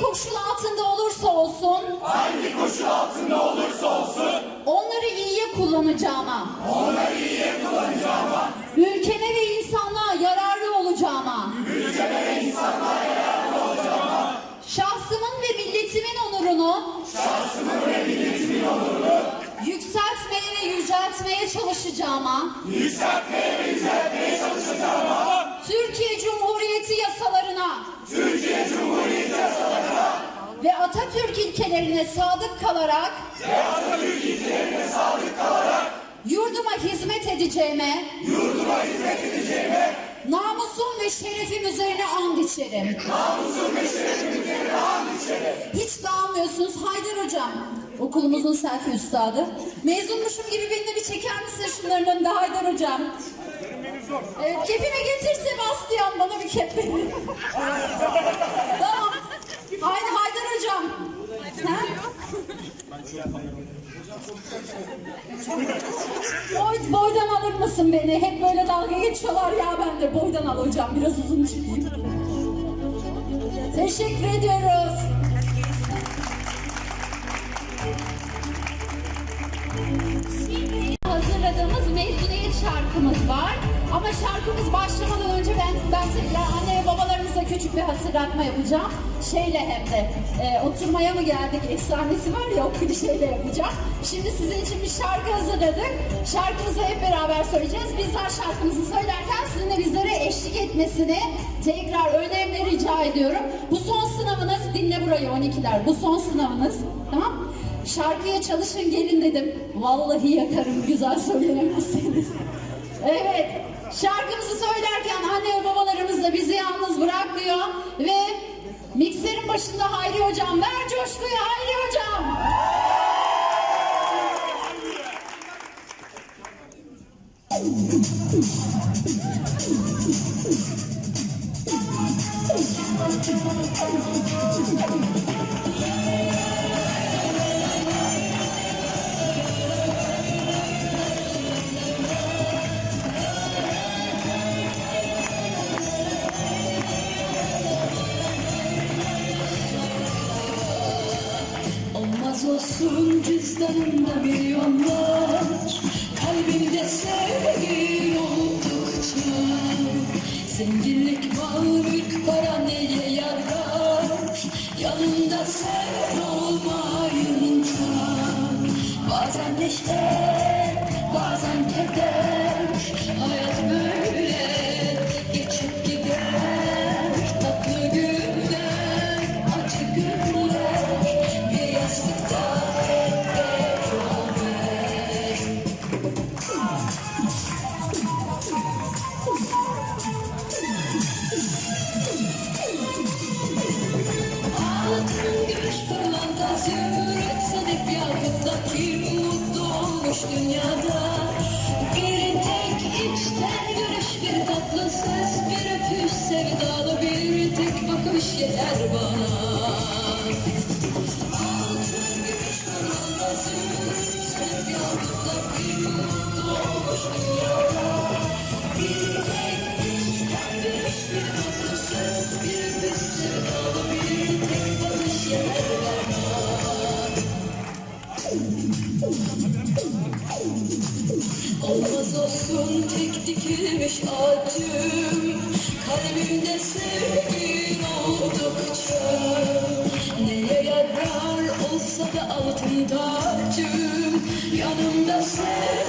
koşul altında olursa olsun. Hangi koşul altında olursa olsun. Onları iyiye kullanacağıma. Onları iyiye kullanacağıma, ülkeme ve insanlığa yararlı olacağıma. Ülkeme ve insanlığa yararlı olacağıma, şahsımın ve milletimin onurunu şahsımın ve milletimin onurunu yükseltmeye ve yüceltmeye çalışacağıma. yükseltmeye ve yüceltmeye çalışacağıma, Türkiye Cumhuriyeti yasalarına Türkiye Cumhuriyeti yasalarına ve Atatürk ilkelerine sadık kalarak ve Atatürk ilkelerine sadık kalarak yurduma hizmet edeceğime yurduma hizmet edeceğime, namusum ve şerefim üzerine and içerim. namusum ve şerefim üzerine and içerim. Hiç dağılmıyorsunuz Haydar Hocam. Okulumuzun selfie üstadı. Mezunmuşum gibi beni de bir çeker misin şunların önünde Haydar Hocam? Evet, kepimi getir Sebastian bana bir kep verin. tamam. Haydi Haydar Hocam. Ha? Boy, boydan alır mısın beni? Hep böyle dalga geçiyorlar ya ben de boydan al hocam biraz uzun çıkayım. Teşekkür ediyoruz. Bir hatırlatma yapacağım. Şeyle hem de e, oturmaya mı geldik efsanesi var ya o klişeyle yapacağım. Şimdi sizin için bir şarkı hazırladık. Şarkımızı hep beraber söyleyeceğiz. Bizler şarkımızı söylerken sizin de bizlere eşlik etmesini tekrar önemli rica ediyorum. Bu son sınavınız dinle burayı 12'ler. Bu son sınavınız. Tamam Şarkıya çalışın gelin dedim. Vallahi yakarım güzel söyleyemezseniz. Evet. Şarkımızı söylerken anne ve babalarımız da bizi yalnız bırakmıyor. Ve mikserin başında cüzdanında milyonlar Kalbimde sevgin oldukça. Zenginlik, mülk, para neye yarar? Yanında sen olmayınca Bazen neşe, bazen keder Olmaz olsun tek dikilmiş ağacım Kalbimde oldukça Neye yarar olsa da altın tacım Yanımda sen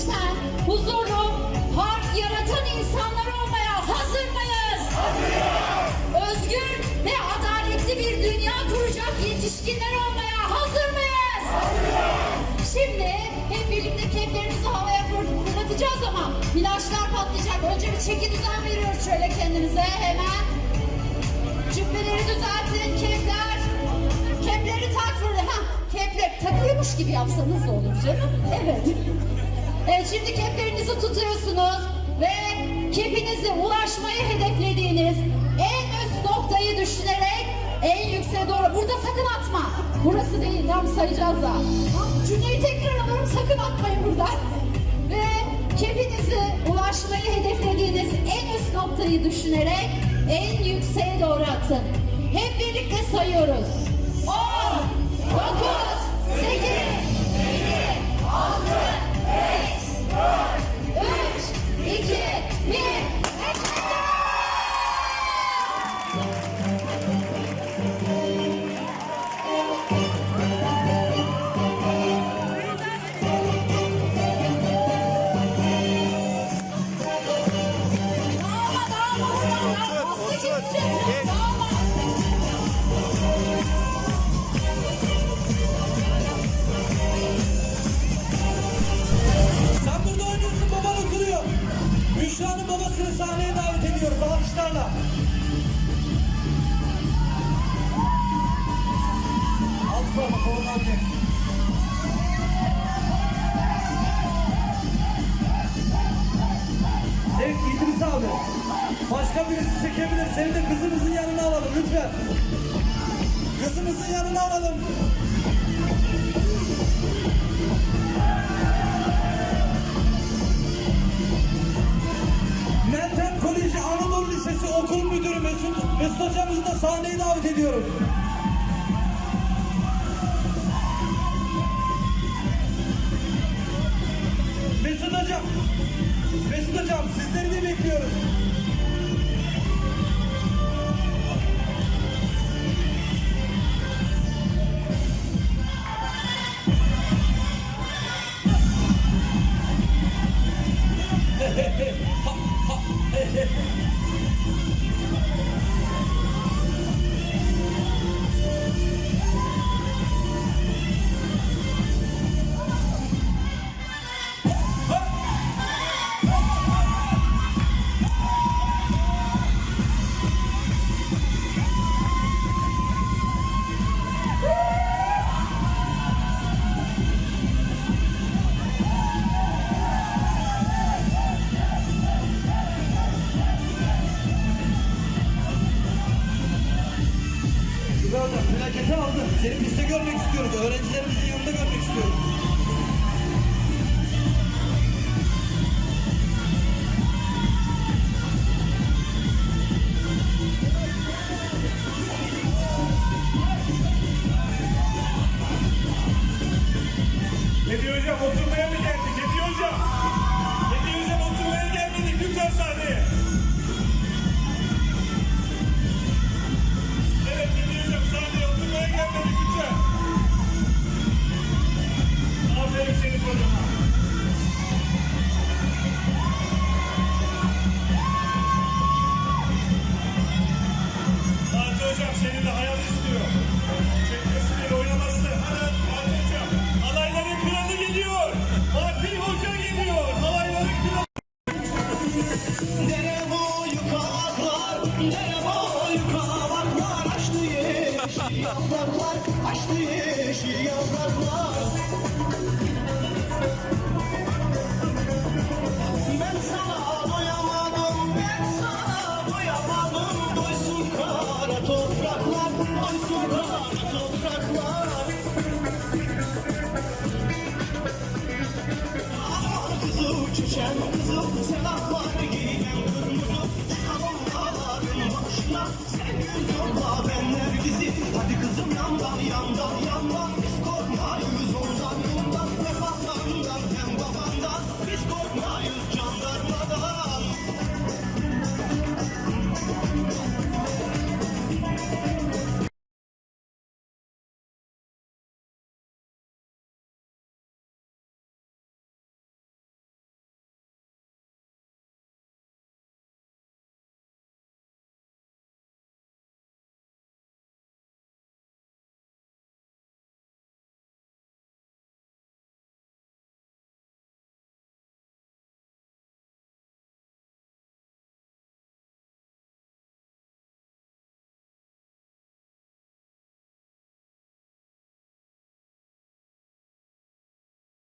ateşten huzurlu, harp yaratan insanlar olmaya hazır mıyız? Hazırız. Özgür ve adaletli bir dünya kuracak yetişkinler olmaya hazır mıyız? Hazırız. Şimdi hep birlikte keplerimizi havaya fırlatacağız ama flaşlar patlayacak. Önce bir çeki düzen veriyoruz şöyle kendimize hemen. Cübbeleri düzeltin kepler. Kepleri tak fırla. Ha kepler takıyormuş gibi yapsanız da olur canım. Evet. Evet şimdi keplerinizi tutuyorsunuz ve kepinizi ulaşmayı hedeflediğiniz en üst noktayı düşünerek en yükseğe doğru. Burada sakın atma. Burası değil. Tam sayacağız da. Cümleyi tekrar alıyorum. Sakın atmayın buradan. Ve kepinizi ulaşmayı hedeflediğiniz en üst noktayı düşünerek en yükseğe doğru atın. Hep birlikte sayıyoruz. 10, 9, 8, 3, Birisi çekebilir. Seni de kızımızın yanına alalım lütfen. Kızımızın yanına alalım. Meltem Koleji Anadolu Lisesi okul müdürü Mesut, Mesut hocamızı da sahneye davet ediyorum. Mesut hocam, Mesut hocam sizleri de bekliyoruz. Lord.